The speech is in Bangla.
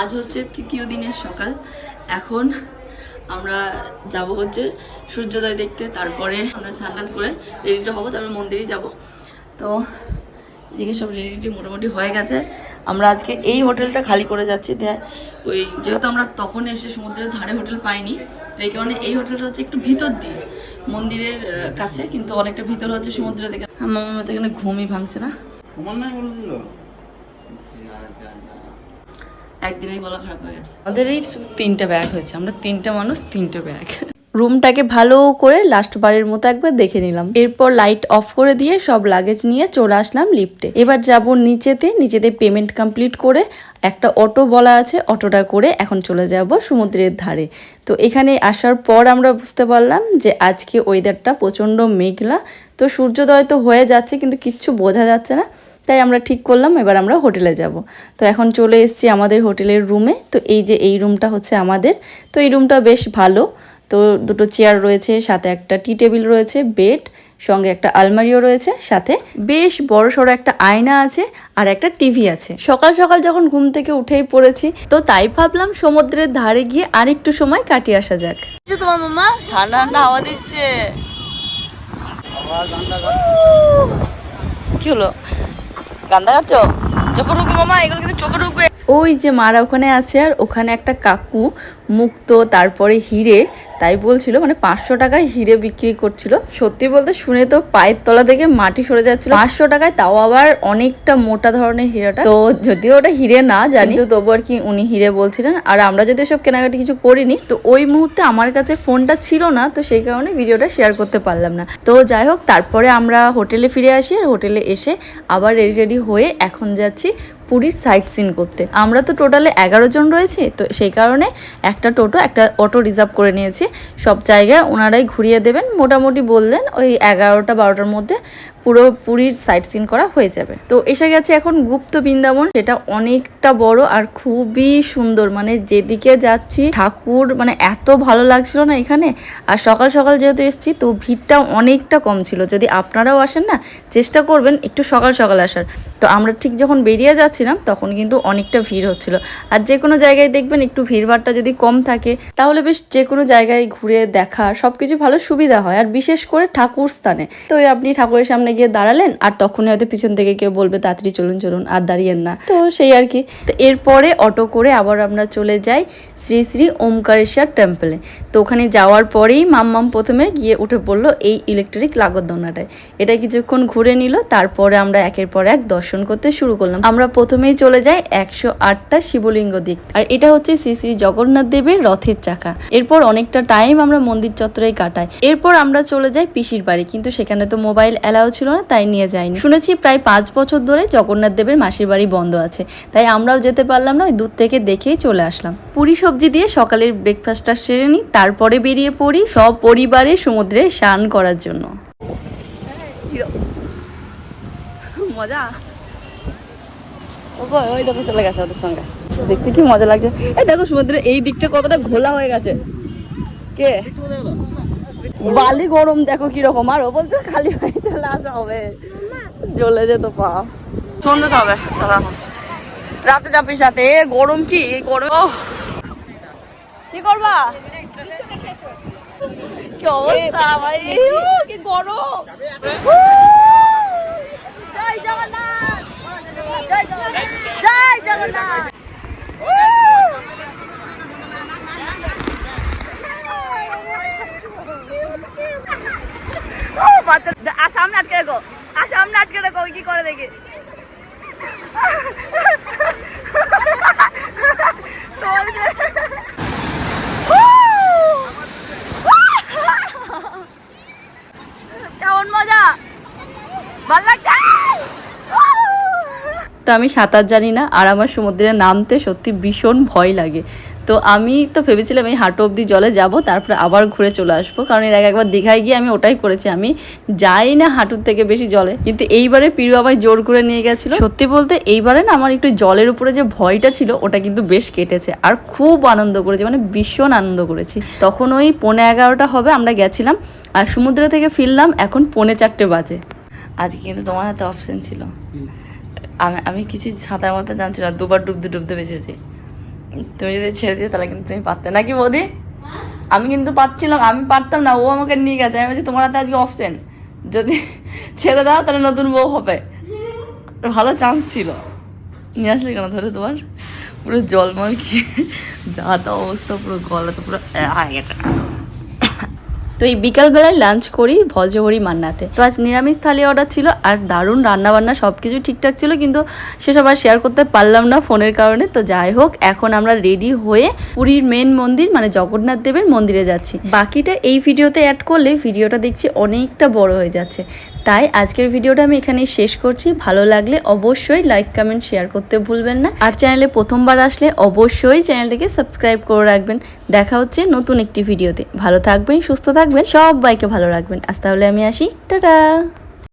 আজ হচ্ছে তৃতীয় দিনের সকাল। এখন আমরা যাব হচ্ছে সূর্যোদয় দেখতে তারপরে আমরা স্নান করে রেডি হব তারপরে মন্দিরে যাব। তো এদিকে সব রেডি মোটামুটি হয়ে গেছে। আমরা আজকে এই হোটেলটা খালি করে যাচ্ছি। ওই যেহেতু আমরা তখন এসে সমুদ্রের ধারে হোটেল পাইনি তো এই কারণে এই হোটেলটা হচ্ছে একটু ভিতর দিয়ে মন্দিরের কাছে কিন্তু অনেকটা ভিতর হচ্ছে সমুদ্রের দিকে আমার হয় এখানে ঘুমই ভাঙছে না। তোমার নাই বলে দিল? একদিনেই গলা খারাপ হয়ে গেছে। আমাদের এই তিনটে ব্যাগ হয়েছে। আমরা তিনটে মানুষ তিনটে ব্যাগ রুমটাকে ভালো করে লাস্ট বারের মতো একবার দেখে নিলাম। এরপর লাইট অফ করে দিয়ে সব লাগেজ নিয়ে চলে আসলাম লিফটে এবার যাব নিচেতে নিচেতে পেমেন্ট কমপ্লিট করে একটা অটো বলা আছে অটোটা করে এখন চলে যাব সমুদ্রের ধারে। তো এখানে আসার পর আমরা বুঝতে পারলাম যে আজকে ওয়েদারটা প্রচণ্ড মেঘলা। তো সূর্যোদয় তো হয়ে যাচ্ছে কিন্তু কিচ্ছু বোঝা যাচ্ছে না। তাই আমরা ঠিক করলাম এবার আমরা হোটেলে যাব। তো এখন চলে এসেছি আমাদের হোটেলের রুমে। তো এই যে এই রুমটা হচ্ছে আমাদের। তো এই রুমটা বেশ ভালো। তো দুটো চেয়ার রয়েছে সাথে একটা টি টেবিল রয়েছে বেড সঙ্গে একটা আলমারিও রয়েছে সাথে বেশ বড় সড়ো একটা আয়না আছে আর একটা টিভি আছে। সকাল সকাল যখন ঘুম থেকে উঠেই পড়েছি তো তাই ভাবলাম সমুদ্রের ধারে গিয়ে আর একটু সময় কাটিয়ে আসা যাক। এই তোমার মামা ঠান্ডা ঠান্ডা হাওয়া দিচ্ছে। কি হলো? গান্দা গাচ্ছ চোখে ঢুকবে মামা এগুলো কিন্তু ওই যে মারা ওখানে আছে আর ওখানে একটা কাকু মুক্ত, তারপরে হিরে, তাই বলছিল মানে পাঁচশো টাকায় হিরে বিক্রি করছিল। সত্যি বলতে শুনে তো পায়ের তলা থেকে মাটি সরে যাচ্ছিল। পাঁচশো টাকায় তাও আবার অনেকটা মোটা ধরনের হিরেটা। তো যদিও ওটা হিরে না, জানি। তো তবু আর কি উনি হিরে বলছিলেন। আর আমরা যদি সব কেনাকাটি কিছু করিনি, তো ওই মুহূর্তে আমার কাছে ফোনটা ছিল না, তো সেই কারণে ভিডিওটা শেয়ার করতে পারলাম না। তো যাই হোক, তারপরে আমরা হোটেলে ফিরে আসি আর হোটেলে এসে আবার রেডি রেডি হয়ে এখন যাচ্ছি পুরীর সাইট সিন করতে। আমরা তো টোটালে এগারো জন রয়েছি, তো সেই কারণে একটা টোটো, একটা অটো রিজার্ভ করে নিয়েছি। সব জায়গায় ওনারাই ঘুরিয়ে দেবেন। মোটামুটি বললেন ওই এগারোটা, বারোটার মধ্যে পুরো পুরীর সাইট সিন করা হয়ে যাবে। তো এসে গেছে এখন গুপ্ত বৃন্দাবন, সেটা অনেকটা বড় আর খুবই সুন্দর। মানে যেদিকে যাচ্ছি, ঠাকুর মানে এত ভালো লাগছিল না এখানে। আর সকাল সকাল যেহেতু এসেছি, তো ভিড়টা অনেকটা কম ছিল। যদি আপনারাও আসেন না, চেষ্টা করবেন একটু সকাল সকাল আসার। তো আমরা ঠিক যখন বেরিয়ে যাচ্ছিলাম, তখন কিন্তু অনেকটা ভিড় হচ্ছিল। আর যে কোনো জায়গায় দেখবেন একটু ভিড়ভাড়টা যদি কম থাকে, তাহলে বেশ যে কোনো জায়গায় ঘুরে দেখা সব কিছু ভালো সুবিধা হয়। আর বিশেষ করে ঠাকুর স্থানে। তো আপনি ঠাকুরের সামনে গিয়ে দাঁড়ালেন, আর তখনই হয়তো পিছন থেকে কেউ বলবে, তাড়াতাড়ি চলুন চলুন, আর দাঁড়িয়েন না। তো সেই আর কি। তো এরপরে অটো করে আবার আমরা চলে যাই শ্রী শ্রী ওমকারেশ্বর টেম্পলে। তো ওখানে যাওয়ার পরেই মাম্মাম প্রথমে গিয়ে উঠে পড়ল এই ইলেকট্রিক লাগরদোনাটায় এটা কিছুক্ষণ ঘুরে নিল, তারপরে আমরা একের পর এক দর্শন করতে শুরু করলাম। আমরা প্রথমেই চলে যাই একশো আটটা শিবলিঙ্গ দিক। আর এটা হচ্ছে শ্রী শ্রী জগন্নাথ দেবের রথের চাকা। এরপর অনেকটা টাইম আমরা মন্দির চত্বরেই কাটাই। এরপর আমরা চলে যাই পিসির বাড়ি, কিন্তু সেখানে তো মোবাইল অ্যালাউ ছিল না, তাই নিয়ে যাইনি শুনেছি প্রায় পাঁচ বছর ধরে জগন্নাথ দেবের মাসির বাড়ি বন্ধ আছে, তাই আমরাও যেতে পারলাম না, ওই দূর থেকে দেখেই চলে আসলাম। পুরি সবজি দিয়ে সকালের ব্রেকফাস্টটা সেরে নিই, তারপরে বেরিয়ে পড়ি সব পরিবারে সমুদ্রে স্নান করার জন্য। মজা? দেখতে কি মজা লাগছে। এই দেখো সমুদ্রের এই দিকটা কতটা ঘোলা হয়ে গেছে। কে? বালি গরম দেখো কীরকম। আর ও বলছে খালি হয়ে চলে আসা হবে। জ্বলে যেত পা। সন্ধ্যে হবে রাতে যাবিস রাতে। এ গরম কি? গরম। কি করবা? কি অবস্থা ভাই? কি গরম। জয় জগন্নাথ। জয় জগন্নাথ। জয় জগন্নাথ। বাচ্চা- আ, সামনে আটকে রেখো। আর সামনে আটকে রেখো কি করে দেখি? কেমন মজা? তো আমি সাঁতার জানি না আর আমার সমুদ্রে নামতে সত্যি ভীষণ ভয় লাগে। তো আমি তো ভেবেছিলাম এই হাঁটু অবধি জলে যাব তারপরে আবার ঘুরে চলে আসব। কারণ এর আগে একবার দীঘায় গিয়ে আমি ওটাই করেছি। আমি যাই না হাঁটুর থেকে বেশি জলে কিন্তু এইবারে পিরু আমায় জোর করে নিয়ে গেছিল। সত্যি বলতে এইবারে না আমার একটু জলের উপরে যে ভয়টা ছিল ওটা কিন্তু বেশ কেটেছে। আর খুব আনন্দ করেছি মানে ভীষণ আনন্দ করেছি। তখন ওই পৌনে এগারোটা হবে আমরা গেছিলাম আর সমুদ্র থেকে ফিরলাম এখন পৌনে চারটে বাজে। আজকে কিন্তু তোমার হাতে অপশন ছিল। আমি আমি কিছু সাঁতার মাথা জানছি না দুবার ডুবতে ডুবতে বেঁচেছি। তুমি যদি ছেড়ে দিও তাহলে কিন্তু তুমি পারতে। নাকি বৌদি? আমি কিন্তু পাচ্ছিলাম, আমি পারতাম না, ও আমাকে নিয়ে গেছে। আমি বলছি, তোমার হাতে আজকে অপশন যদি ছেড়ে দাও, তাহলে নতুন বউ হবে। ভালো চান্স ছিল। নিয়ে আসলে কেন ধরে তোমার? পুরো জলমল খেয়ে, যা তা অবস্থা, পুরো গলা তো পুরো গেছে। তো এই বিকালবেলায় লাঞ্চ করি, ভজহরি মান্নাতে। তো আজ নিরামিষ থালি অর্ডার ছিল আর দারুণ রান্না বান্না সব কিছু ঠিকঠাক ছিল, কিন্তু সেসব আর শেয়ার করতে পারলাম না ফোনের কারণে। তো যাই হোক, এখন আমরা রেডি হয়ে পুরীর মেন মন্দির মানে জগন্নাথ দেবের মন্দিরে যাচ্ছি। বাকিটা এই ভিডিওতে অ্যাড করলে ভিডিওটা দেখছি অনেকটা বড় হয়ে যাচ্ছে। তাই আজকের ভিডিওটা আমি এখানেই শেষ করছি। ভালো লাগলে অবশ্যই লাইক কমেন্ট শেয়ার করতে ভুলবেন না। আর চ্যানেলে প্রথমবার আসলে অবশ্যই চ্যানেলটিকে সাবস্ক্রাইব করে রাখবেন। দেখা হচ্ছে নতুন একটি ভিডিওতে। ভালো থাকবেন, সুস্থ থাকবেন সবাইকে ভালো রাখবেন। আজ তাহলে আমি আসি। টাটা!